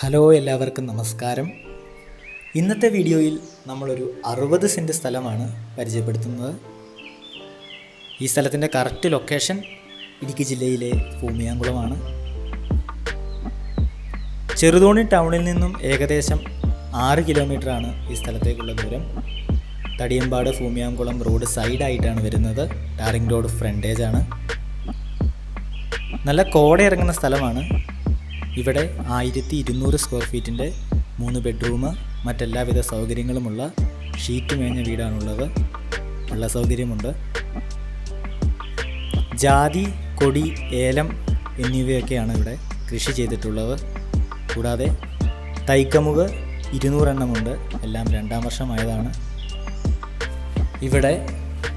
Hello എല്ലാവർക്കും നമസ്കാരം. ഇന്നത്തെ വീഡിയോയിൽ നമ്മളൊരു അറുപത് സെന്റ് സ്ഥലമാണ് പരിചയപ്പെടുത്തുന്നത്. ഈ സ്ഥലത്തിന്റെ കറക്റ്റ് ലൊക്കേഷൻ ഇടുക്കി ജില്ലയിലെ ഭൂമിയാങ്കുളമാണ്. ചെറുതോണി ടൗണിൽ നിന്നും ഏകദേശം ആറ് കിലോമീറ്ററാണ് ഈ സ്ഥലത്തേക്കുള്ള ദൂരം. തടിയമ്പാട് ഭൂമിയാങ്കുളം റോഡ് സൈഡായിട്ടാണ് വരുന്നത്. ടാറിംഗ് റോഡ് ഫ്രണ്ടേജാണ് നല്ല കോട ഇറങ്ങുന്ന സ്ഥലമാണ്. ഇവിടെ ആയിരത്തി ഇരുന്നൂറ് സ്ക്വയർ ഫീറ്റിന്റെ മൂന്ന് ബെഡ്റൂം മറ്റെല്ലാവിധ സൗകര്യങ്ങളുമുള്ള ഷീറ്റ് മേഞ്ഞ വീടാണുള്ളത്. വെള്ള സൗകര്യമുണ്ട്. ജാതി കൊടി ഏലം എന്നിവയൊക്കെയാണ് ഇവിടെ കൃഷി ചെയ്തിട്ടുള്ളത്. കൂടാതെ തൈക്കമുക് ഇരുന്നൂറെണ്ണമുണ്ട്. എല്ലാം രണ്ടാം വർഷമായതാണ്. ഇവിടെ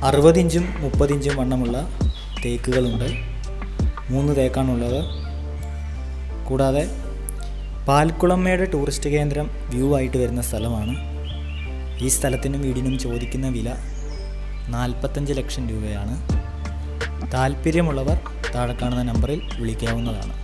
അറുപതിഞ്ചും മുപ്പതിഞ്ചും വണ്ണമുള്ള തേക്കുകളുണ്ട്. മൂന്ന് തേക്കാണുള്ളത്. കൂടാതെ പാൽക്കുളമ്മയുടെ ടൂറിസ്റ്റ് കേന്ദ്രം വ്യൂ ആയിട്ട് വരുന്ന സ്ഥലമാണ്. ഈ സ്ഥലത്തിനും വീടിനും ചോദിക്കുന്ന വില നാൽപ്പത്തഞ്ച് ലക്ഷം രൂപയാണ്. താല്പര്യമുള്ളവർ താഴെ കാണുന്ന നമ്പറിൽ വിളിക്കാവുന്നതാണ്.